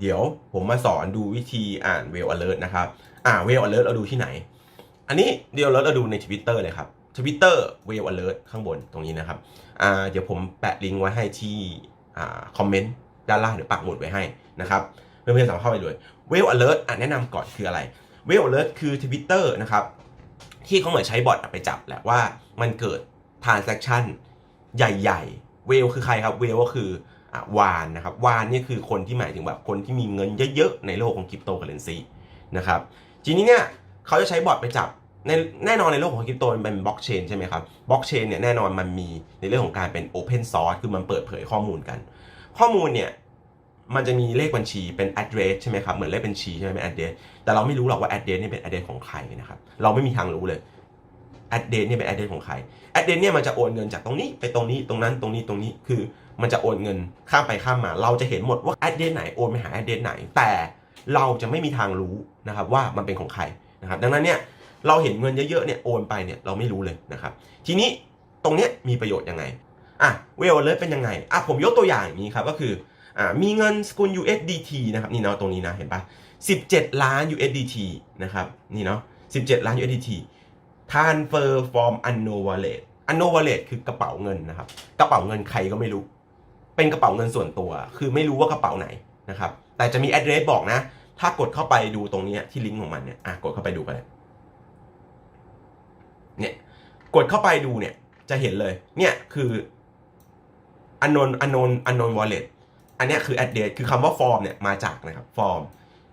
เดี๋ยวผมมาสอนดูวิธีอ่านเวล alert นะครับ อ่าเวล alert เราดูที่ไหน อันนี้เดี๋ยวเราดูใน Twitter เลยครับ Twitter เวล alert ข้างบนตรงนี้นะครับอ่าเดี๋ยวผมแปะลิงก์ไว้ให้ที่อ่าคอมเมนต์ด้านล่างเดี๋ยวปักหมุดไว้ให้นะครับเพื่อนๆสามารถเข้าไปเลยเวล alert อะแนะนำก่อนคืออะไรเวล alert คือ Twitter นะครับที่เขาเหมือนใช้บอทไปจับแหละว่ามันเกิด transaction ใหญ่ ๆ เวลคือใครครับเวลก็คือ วานนะครับวานนี่คือคนที่หมายถึงแบบคนที่มีเงินเยอะๆ ในโลกของคริปโตเคอเรนซีนะครับทีนี้เนี่ยเขาจะใช้บอทไปจับในแน่นอนในโลกของคริปโตมันเป็นบล็อกเชนใช่ไหมครับบล็อกเชนเนี่ยแน่นอนมันมีในเรื่องของการเป็น Open Source คือมันเปิดเผยข้อมูลกัน ข้อมูลเนี่ยมันจะมีเลขบัญชีเป็น address ใช่ไหมครับ เหมือนเลขบัญชีใช่ไหมเป็น address แต่เราไม่รู้หรอกว่า address เนี่ยเป็น address ของใครนะครับ เราไม่มีทางรู้เลย address เนี่ยเป็น address ของใคร address เนี่ยมันจะโอนเงินจากตรงนี้ไปตรงนี้ตรงนั้นตรงนี้ตรงนี้คือ มันจะโอนเงินข้ามไปข้ามมา เราจะเห็นหมดว่า address ไหนโอนไปหา address ไหน แต่เราจะไม่มีทางรู้นะครับว่ามันเป็นของใครนะครับดังนั้นเนี่ยเราเห็นเงินเยอะๆเนี่ยโอนไปเนี่ยเราไม่รู้เลยนะครับทีนี้ตรงเนี้ยมีประโยชน์ยังไงอะเวลเลยเป็นยังไงอะผมยกตัวอย่างอย่างนี้ครับก็คืออ่ามีเงินสกุล USDT นะครับนี่เนาะตรงนี้นะเห็นปะ17 ล้าน USDT นะครับนี่เนาะ17 ล้าน USDT transfer from unknown wallet unknown wallet คือกระเป๋าเงินนะครับกระเป๋าเงินใครก็ไม่รู้ เป็นกระเป๋าเงินส่วนตัว คือไม่รู้ว่ากระเป๋าไหนนะครับ แต่จะมี address บอกนะ ถ้ากดเข้าไปดูตรงนี้ที่ลิงก์ของมันเนี่ยอะกดเข้าไปดูกันเลยเนี่ยกดเข้าไปดูเนี่ยจะเห็นเลย เนี่ยคือ unknown unknown unknown wallet อันนี้คือ address คือคำว่า form เนี่ยมาจากนะครับ form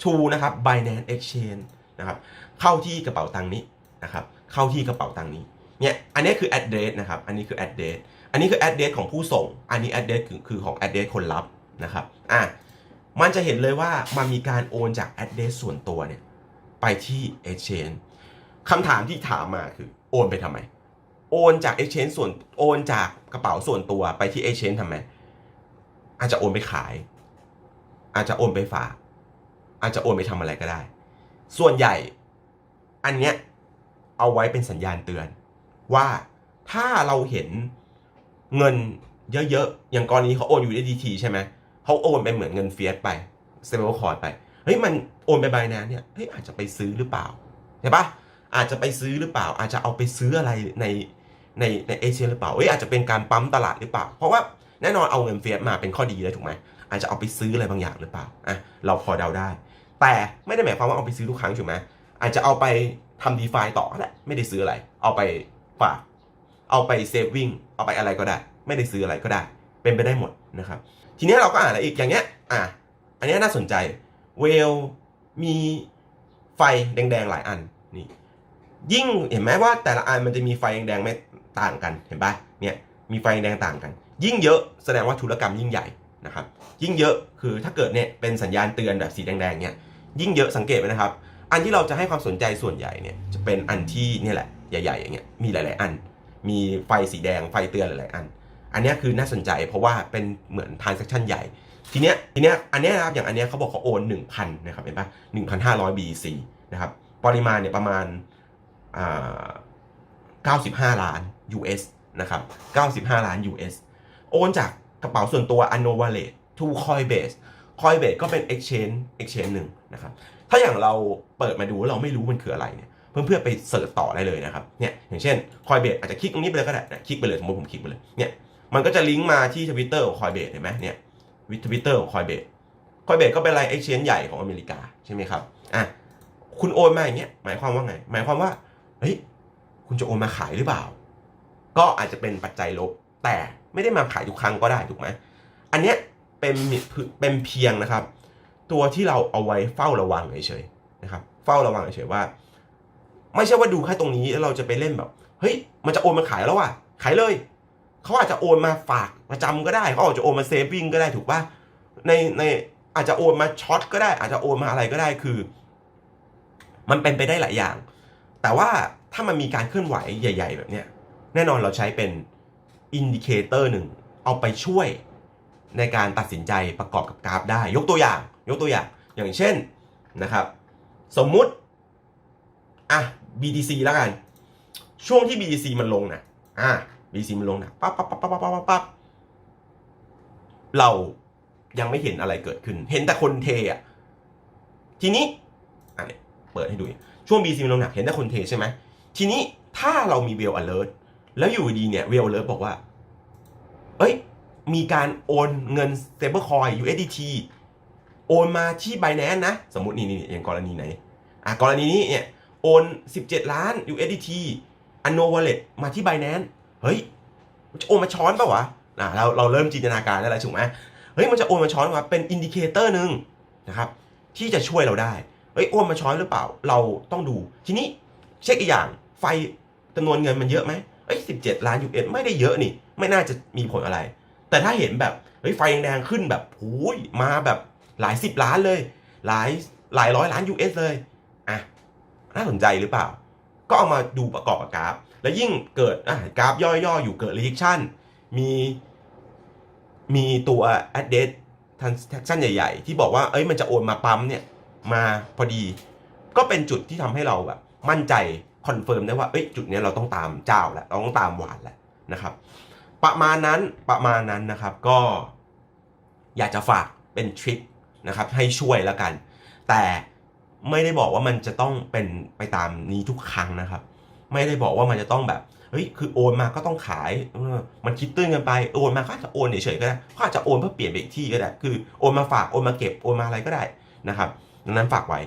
to นะครับ Binance Exchange นะครับเข้าที่กระเป๋าตังค์นี้นะครับเข้าที่กระเป๋าตังค์นี้เนี่ยอันนี้คือ address นะครับ อันนี้คือ address อันนี้คือ address ของผู้ส่ง อันนี้ address คือคือของ address คนรับนะครับอะมันจะเห็นเลยว่ามันมีการโอนจาก address ส่วนตัวเนี่ยไปที่ exchange คำถามที่ถามมาคือโอนไปทำไม โอนจาก exchange ส่วนโอนจากกระเป๋าส่วนตัวไปที่ exchange ทำไม อาจจะโอนไปขาย อาจจะโอนไปฝาก อาจจะโอนไปทำอะไรก็ได้ ส่วนใหญ่อันเนี้ยเอาไว้เป็นสัญญาณเตือน ว่าถ้าเราเห็น เงินเยอะๆ อย่างกรณีเขาโอน USDT ใช่ไหมเขาโอนไปเหมือนเงินเฟียสไปเซเบลคอร์ดไป เฮ้ยมันโอนไปใบนั้นเนี่ย เฮ้ยอาจจะไปซื้อหรือเปล่าใช่ปะอาจจะไปซื้อหรือเปล่า อาจจะเอาไปซื้ออะไรในในในเอเชียหรือเปล่าเฮ้ยอาจจะเป็นการปั๊มตลาดหรือเปล่า เพราะว่าแน่นอนเอาเงินเฟียสมาเป็นข้อดีเลยถูกไหม อาจจะเอาไปซื้ออะไรบางอย่างหรือเปล่า อะเราพอเดาได้ แต่ไม่ได้หมายความว่าเอาไปซื้อทุกครั้งถูกไหมอาจจะเอาไปทำดีฟาต่อก็ได้ไม่ได้ซื้ออะไร เอาไปฝาก เอาไปเซฟวิ่งเอาไปอะไรก็ได้ ไม่ได้ซื้ออะไรก็ได้ เป็นไปได้หมดนะครับ ทีนี้เราก็อ่านอะไรอีกอย่างเงี้ยอะอันนี้น่าสนใจเวลมีไฟแดงๆหลายอันนี่ยิ่งเห็นไหมว่าแต่ละอันมันจะมีไฟแดงๆไม่ต่างกันเห็นปะเนี่ยมีไฟแดงต่างกัน ยิ่งเยอะแสดงว่าธุรกรรมยิ่งใหญ่นะครับยิ่งเยอะคือถ้าเกิดเนี่ยเป็นสัญญาณเตือนแบบสีแดงๆเนี่ยยิ่งเยอะสังเกตไว้นะครับ อันที่เราจะให้ความสนใจส่วนใหญ่เนี่ยจะเป็นอันที่เนี่ยแหละใหญ่ๆอย่างเงี้ยมีหลาย ๆ อัน มีไฟสีแดงไฟเตือนหลายๆอัน อันนี้คือน่าสนใจเพราะว่าเป็นเหมือน transaction ใหญ่ ทีเนี้ยทีเนี้ยอันเนี้ยนะครับอย่างอันเนี้ยเขาบอกเขาโอน 1,000นะครับเห็นปะ1,500 BC นะครับปริมาณเนี่ยประมาณอ่า95 ล้าน US นะครับ95 ล้าน US โอนจากกระเป๋าส่วนตัว Anno Wallet to Coinbase Coinbase ก็เป็น exchange exchange หนึ่งนะครับ ถ้าอย่างเราเปิดมาดูเราไม่รู้มันคืออะไรเนี่ย เพื่อนๆไปเสิร์ชต่อได้เลยนะครับเนี่ยอย่างเช่น Coinbase อาจจะคลิกตรงนี้ไปเลยก็ได้นะคลิกไปเลยสมมติผมคลิกไปเลยเนี่ยมันก็จะลิงก์มาที่ทวิตเตอร์ของ Coinbase เห็นไหมเนี่ยวิทวิตเตอร์ของ Coinbase Coinbase ก็เป็นอะไร exchange ใหญ่ของอเมริกาใช่ไหมครับอะคุณโอนมาอย่างเงี้ยหมายความว่าไง หมายความว่าเฮ้ยคุณจะโอนมาขายหรือเปล่า ก็อาจจะเป็นปัจจัยลบ แต่ไม่ได้มาขายทุกครั้งก็ได้ถูกไหมอันเนี้ยเป็นเป็นเพียงนะครับ ตัวที่เราเอาไว้เฝ้าระวังเฉยๆนะครับ เฝ้าระวังเฉยๆว่า ไม่ใช่ว่าดูแค่ตรงนี้แล้วเราจะไปเล่นแบบ เฮ้ย มันจะโอนมาขายแล้วว่ะ ขายเลย เขาอาจจะโอนมาฝากประจำก็ได้ เขาอาจจะโอนมาเซฟวิ่งก็ได้ถูกป่ะ ในในอาจจะโอนมาช็อตก็ได้ อาจจะโอนมาอะไรก็ได้คือ มันเป็นไปได้หลายอย่าง แต่ว่าถ้ามันมีการเคลื่อนไหวใหญ่ ๆ แบบเนี้ย แน่นอนเราใช้เป็นอินดิเคเตอร์หนึ่ง เอาไปช่วยในการตัดสินใจประกอบกับกราฟได้ ยกตัวอย่าง ยกตัวอย่าง อย่างเช่นนะครับ สมมุติอะ BTC แล้วกัน ช่วงที่ BTC มันลงนะอะ BTC มันลงนะปั๊บปั๊บปั๊บปั๊บปั๊บปั๊บปั๊บเรายังไม่เห็นอะไรเกิดขึ้น เห็นแต่คนเทอะ ทีนี้อันนี้เปิดให้ดู ช่วง BC มันลงหนักเห็นแต่คนเทใช่ไหม ทีนี้ถ้าเรามีเวล alert แล้วอยู่ดีเนี่ยเวล alert บอกว่า เอ้ย มีการโอนเงิน stablecoin USDT โอนมาที่ Binance นะ สมมตินี่นี่อย่างกรณีไหนอะกรณีนี้เนี่ย โอน 17 ล้าน USDT อันโน wallet มาที่ Binance เฮ้ยมันจะโอนมาช้อนเปล่าวะอะเราเราเริ่มจินตนาการได้แล้วถูกไหมเฮ้ยมันจะโอนมาช้อนมาเป็นอินดิเคเตอร์หนึ่งนะครับที่จะช่วยเราได้เฮ้ยโอนมาช้อนหรือเปล่า เราต้องดู ทีนี้เช็คอีกอย่างไฟจำนวนเงินมันเยอะไหมเอ้ย17ล้าน US ไม่ได้เยอะนี่ ไม่น่าจะมีผลอะไร แต่ถ้าเห็นแบบเฮ้ยไฟแดงขึ้นแบบโอ้ยมาแบบหลายสิบล้านเลย หลายหลายร้อยล้าน US เลยอะ น่าสนใจหรือเปล่า ก็เอามาดูประกอบกับกราฟ แล้วยิ่งเกิดกราฟย่อยๆ อยู่เกิด reaction มีมีตัว address transaction ใหญ่ๆ ที่บอกว่าเอ้ยมันจะโอนมาปั๊มเนี่ย มาพอดี ก็เป็นจุดที่ทำให้เราแบบมั่นใจคอนเฟิร์มได้ว่าเอ้ยจุดนี้เราต้องตามเจ้าแล้วเราต้องตามหวานแล้วนะครับ ประมาณนั้นประมาณนั้นนะครับก็อยากจะฝากเป็นทริคนะครับให้ช่วยแล้วกัน แต่ ไม่ได้บอกว่ามันจะต้องเป็นไปตามนี้ทุกครั้งนะครับ ไม่ได้บอกว่ามันจะต้องแบบเฮ้ยคือโอนมาก็ต้องขายมันคิดตื้นกันไปโอนมาก็อาจจะโอนเฉยๆก็ได้ก็อาจจะโอนเพื่อเปลี่ยนไปอีกที่ก็ได้ คือโอนมาฝากโอนมาเก็บโอนมาอะไรก็ได้นะครับดังนั้นฝากไว้